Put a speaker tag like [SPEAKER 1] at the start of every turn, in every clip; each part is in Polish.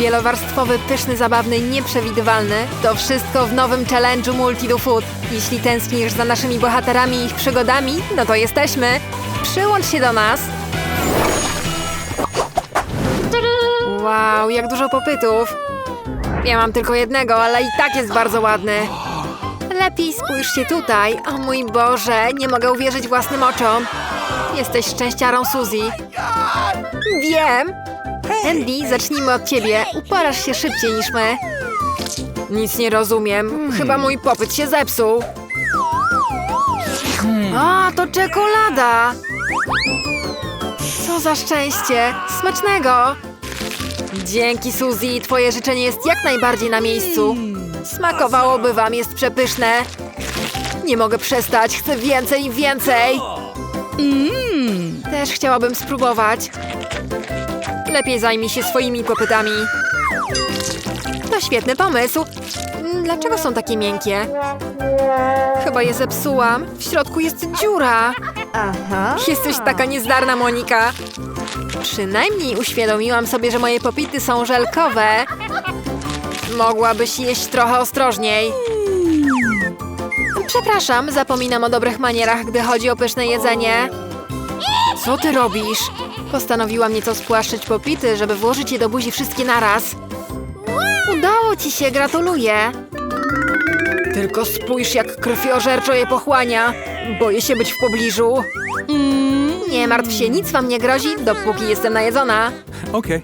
[SPEAKER 1] Wielowarstwowy, pyszny, zabawny, nieprzewidywalny. To wszystko w nowym challenge'u Multi do Food. Jeśli tęsknisz za naszymi bohaterami i ich przygodami, no to jesteśmy. Przyłącz się do nas. Wow, jak dużo popytów. Ja mam tylko jednego, ale i tak jest bardzo ładny. Lepiej spójrz się tutaj. O mój Boże, nie mogę uwierzyć własnym oczom. Jesteś szczęściarą Suzy. Wiem. Andy, zacznijmy od ciebie. Uporasz się szybciej niż my. Nic nie rozumiem. Chyba mój popyt się zepsuł. A, to czekolada. Co za szczęście. Smacznego. Dzięki, Suzy. Twoje życzenie jest jak najbardziej na miejscu. Smakowałoby wam, jest przepyszne. Nie mogę przestać, chcę więcej i więcej. Też chciałabym spróbować. Lepiej zajmij się swoimi popytami. To świetny pomysł. Dlaczego są takie miękkie? Chyba je zepsułam. W środku jest dziura. Jesteś taka niezdarna, Monika. Przynajmniej uświadomiłam sobie, że moje popity są żelkowe. Mogłabyś jeść trochę ostrożniej. Przepraszam, zapominam o dobrych manierach, gdy chodzi o pyszne jedzenie. Co ty robisz? Postanowiłam nieco spłaszczyć popity, żeby włożyć je do buzi wszystkie naraz. Udało ci się, gratuluję. Tylko spójrz, jak krwiożerczo je pochłania. Boję się być w pobliżu. Nie martw się, nic wam nie grozi, dopóki jestem najedzona.
[SPEAKER 2] Okay.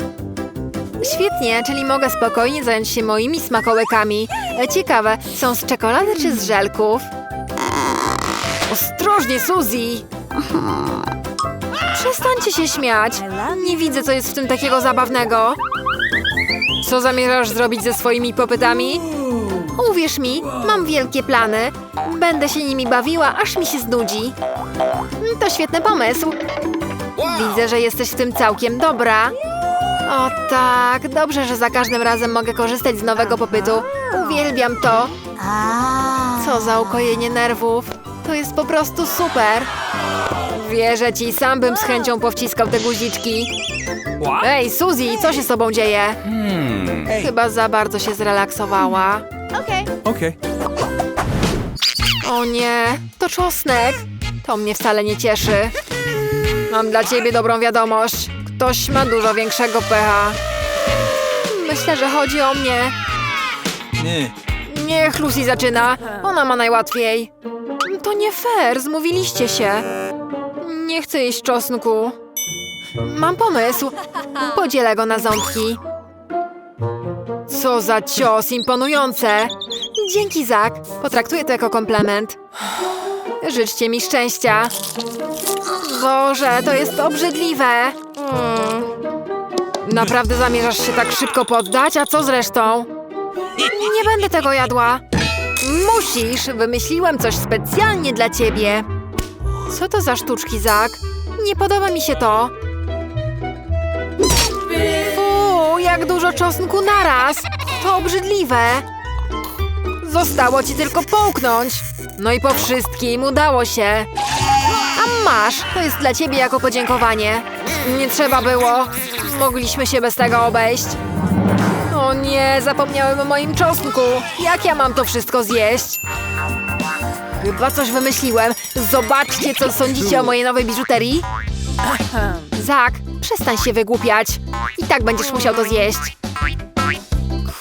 [SPEAKER 1] Świetnie, czyli mogę spokojnie zająć się moimi smakołykami. E, Ciekawe, są z czekolady czy z żelków? Ostrożnie, Suzy! Przestańcie się śmiać. Nie widzę, co jest w tym takiego zabawnego. Co zamierzasz zrobić ze swoimi popytami? Uwierz mi, mam wielkie plany. Będę się nimi bawiła, aż mi się znudzi. To świetny pomysł. Widzę, że jesteś w tym całkiem dobra. O tak, dobrze, że za każdym razem mogę korzystać z nowego popytu. Uwielbiam to. Co za ukojenie nerwów. To jest po prostu super. Wierzę ci, sam bym z chęcią powciskał te guziczki. Ej, Suzy, co się z tobą dzieje?
[SPEAKER 2] Hmm.
[SPEAKER 1] Chyba za bardzo się zrelaksowała.
[SPEAKER 2] Okay.
[SPEAKER 1] O nie, to czosnek. To mnie wcale nie cieszy. Mam dla ciebie dobrą wiadomość. Ktoś ma dużo większego pecha. Myślę, że chodzi o mnie.
[SPEAKER 2] Nie.
[SPEAKER 1] Niech Lucy zaczyna. Ona ma najłatwiej. To nie fair, zmówiliście się. Nie chcę jeść czosnku. Mam pomysł. Podzielę go na ząbki. Co za cios, imponujące. Dzięki, Zak. Potraktuję to jako komplement. Życzcie mi szczęścia. Boże, to jest obrzydliwe. Mm. Naprawdę zamierzasz się tak szybko poddać? A co z resztą? Nie będę tego jadła. Musisz! Wymyśliłem coś specjalnie dla ciebie. Co to za sztuczki, Zak? Nie podoba mi się to. Fu, jak dużo czosnku naraz! To obrzydliwe. Zostało ci tylko połknąć. No i po wszystkim udało się. A masz, to jest dla ciebie jako podziękowanie. Nie trzeba było. Mogliśmy się bez tego obejść. O nie, zapomniałem o moim czosnku. Jak ja mam to wszystko zjeść? Chyba coś wymyśliłem. Zobaczcie, co sądzicie o mojej nowej biżuterii. Zak, przestań się wygłupiać. I tak będziesz musiał to zjeść.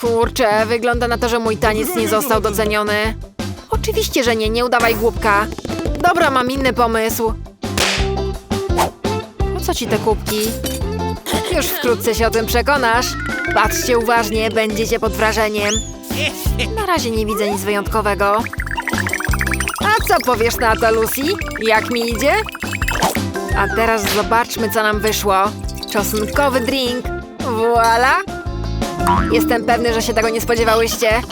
[SPEAKER 1] Kurczę, wygląda na to, że mój taniec nie został doceniony. Oczywiście, że nie, nie udawaj głupka. Dobra, mam inny pomysł. Po co ci te kubki? Już wkrótce się o tym przekonasz. Patrzcie uważnie, będziecie pod wrażeniem. Na razie nie widzę nic wyjątkowego. A co powiesz na to, Lucy? Jak mi idzie? A teraz zobaczmy, co nam wyszło. Czosnkowy drink. Voila! Jestem pewny, że się tego nie spodziewałyście.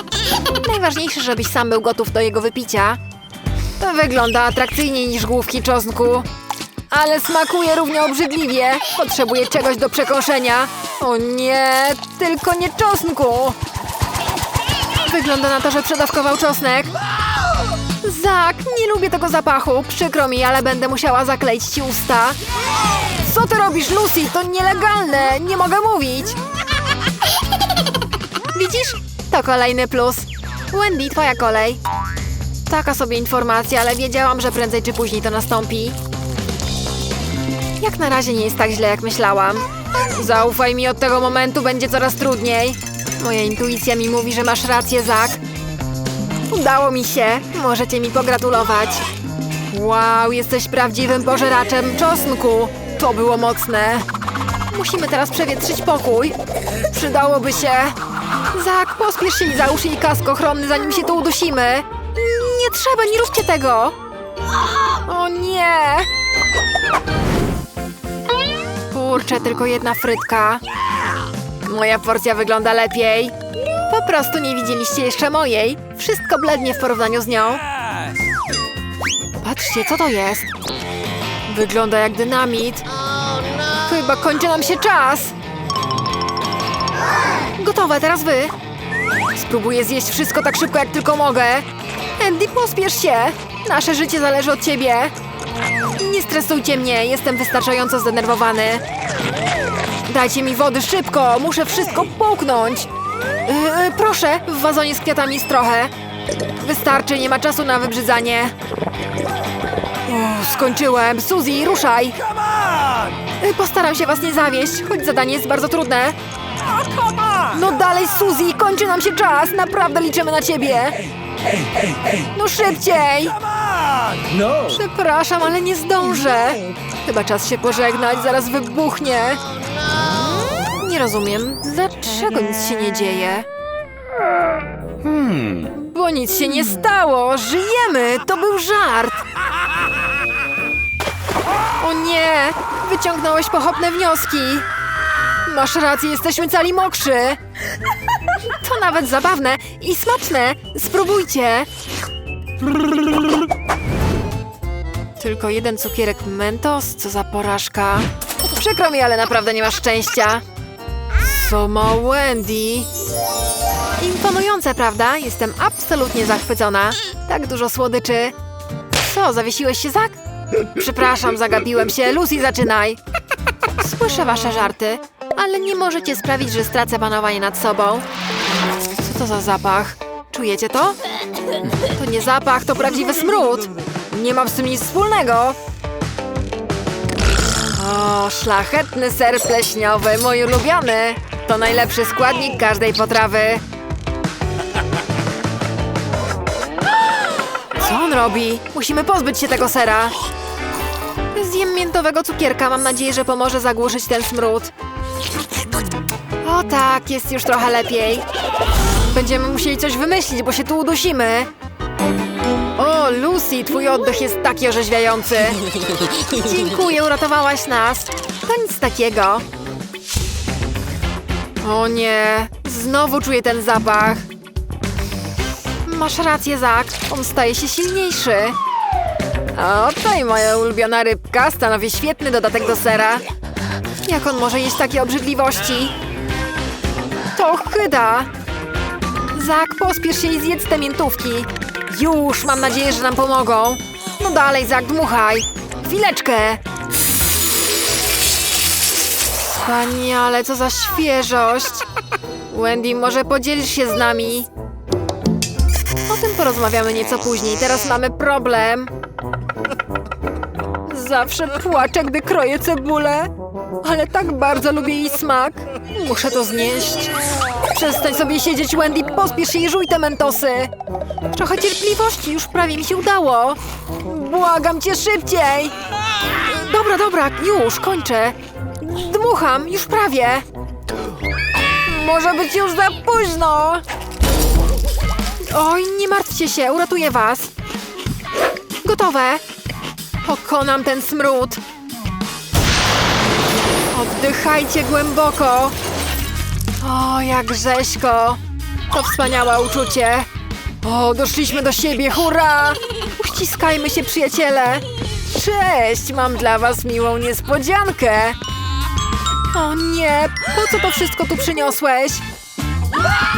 [SPEAKER 1] Najważniejsze, żebyś sam był gotów do jego wypicia. To wygląda atrakcyjniej niż główki czosnku. Ale smakuje równie obrzydliwie. Potrzebuję czegoś do przekąszenia. O nie, tylko nie czosnku. Wygląda na to, że przedawkował czosnek. Zak, nie lubię tego zapachu. Przykro mi, ale będę musiała zakleić ci usta. Co ty robisz, Lucy? To nielegalne. Nie mogę mówić. Widzisz? To kolejny plus. Wendy, twoja kolej. Taka sobie informacja, ale wiedziałam, że prędzej czy później to nastąpi. Jak na razie nie jest tak źle, jak myślałam. Zaufaj mi, od tego momentu będzie coraz trudniej. Moja intuicja mi mówi, że masz rację, Zak. Udało mi się. Możecie mi pogratulować. Wow, jesteś prawdziwym pożeraczem czosnku. To było mocne. Musimy teraz przewietrzyć pokój. Przydałoby się. Zak, pospiesz się i załóż jej kask ochronny, zanim się tu udusimy. Nie trzeba, nie róbcie tego. O nie. Kurczę, tylko jedna frytka. Moja porcja wygląda lepiej. Po prostu nie widzieliście jeszcze mojej. Wszystko blednie w porównaniu z nią. Patrzcie, co to jest? Wygląda jak dynamit. Chyba kończy nam się czas. Gotowe, teraz wy. Spróbuję zjeść wszystko tak szybko, jak tylko mogę. Andy, pospiesz się. Nasze życie zależy od ciebie. Nie stresujcie mnie, jestem wystarczająco zdenerwowany. Dajcie mi wody szybko, muszę wszystko połknąć. Yy, proszę, w wazonie z kwiatami jest trochę. Wystarczy, nie ma czasu na wybrzydzanie. Skończyłem. Suzy, ruszaj. Yy, Postaram się was nie zawieść, choć zadanie jest bardzo trudne. No dalej, Suzy, kończy nam się czas. Naprawdę liczymy na ciebie. No szybciej. Przepraszam, ale nie zdążę. Chyba czas się pożegnać, zaraz wybuchnie. Nie rozumiem, dlaczego nic się nie dzieje?
[SPEAKER 2] Hmm.
[SPEAKER 1] Bo nic się nie stało, żyjemy, to był żart. O nie, wyciągnąłeś pochopne wnioski. Masz rację, jesteśmy cali mokrzy. To nawet zabawne i smaczne. Spróbujcie. Tylko jeden cukierek Mentos? Co za porażka. Przykro mi, ale naprawdę nie masz szczęścia. Co ma Wendy? Imponujące, prawda? Jestem absolutnie zachwycona. Tak dużo słodyczy. Co, zawiesiłeś się, Zak? Przepraszam, zagapiłem się. Lucy, zaczynaj. Słyszę wasze żarty, ale nie możecie sprawić, że stracę panowanie nad sobą. Co to za zapach? Czujecie to? To nie zapach, to prawdziwy smród. Nie mam z tym nic wspólnego. O, szlachetny ser pleśniowy, mój ulubiony. To najlepszy składnik każdej potrawy. Co on robi? Musimy pozbyć się tego sera. Zjem miętowego cukierka. Mam nadzieję, że pomoże zagłuszyć ten smród. O tak, jest już trochę lepiej. Będziemy musieli coś wymyślić, bo się tu udusimy. O, Lucy, twój oddech jest taki orzeźwiający. Dziękuję, uratowałaś nas. To nic takiego. O nie, znowu czuję ten zapach. Masz rację, Zak. On staje się silniejszy. Oto i moja ulubiona rybka stanowi świetny dodatek do sera. Jak on może jeść takie obrzydliwości? To chyda. Zak, pospiesz się i zjedz te miętówki. Już, mam nadzieję, że nam pomogą. No dalej, Zak, dmuchaj. Chwileczkę. Wspaniale, co za świeżość. Wendy, może podzielisz się z nami? O tym porozmawiamy nieco później. Teraz mamy problem. Zawsze płaczę, gdy kroję cebulę. Ale tak bardzo lubię jej smak. Muszę to znieść. Przestań sobie siedzieć, Wendy. Pospiesz się i żuj te mentosy. Trochę cierpliwości, już prawie mi się udało. Błagam cię szybciej. Dobra, dobra, już, kończę. Dmucham, już prawie. Może być już za późno. Oj, nie martwcie się, uratuję was. Gotowe. Pokonam ten smród. Oddychajcie głęboko. O, jak rzeźko. To wspaniałe uczucie. O, doszliśmy do siebie, hurra! Uściskajmy się, przyjaciele. Cześć, mam dla was miłą niespodziankę. O nie, po co to wszystko tu przyniosłeś?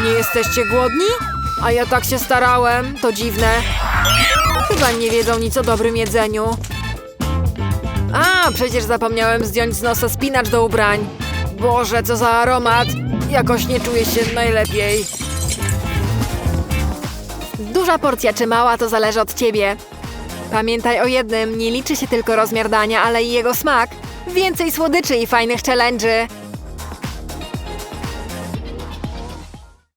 [SPEAKER 1] Nie jesteście głodni? A ja tak się starałem, to dziwne. Chyba nie wiedzą nic o dobrym jedzeniu. A, przecież zapomniałem zdjąć z nosa spinacz do ubrań. Boże, co za aromat. Jakoś nie czuję się najlepiej. Duża porcja czy mała to zależy od ciebie. Pamiętaj o jednym, nie liczy się tylko rozmiar dania, ale i jego smak. Więcej słodyczy i fajnych challenge'y.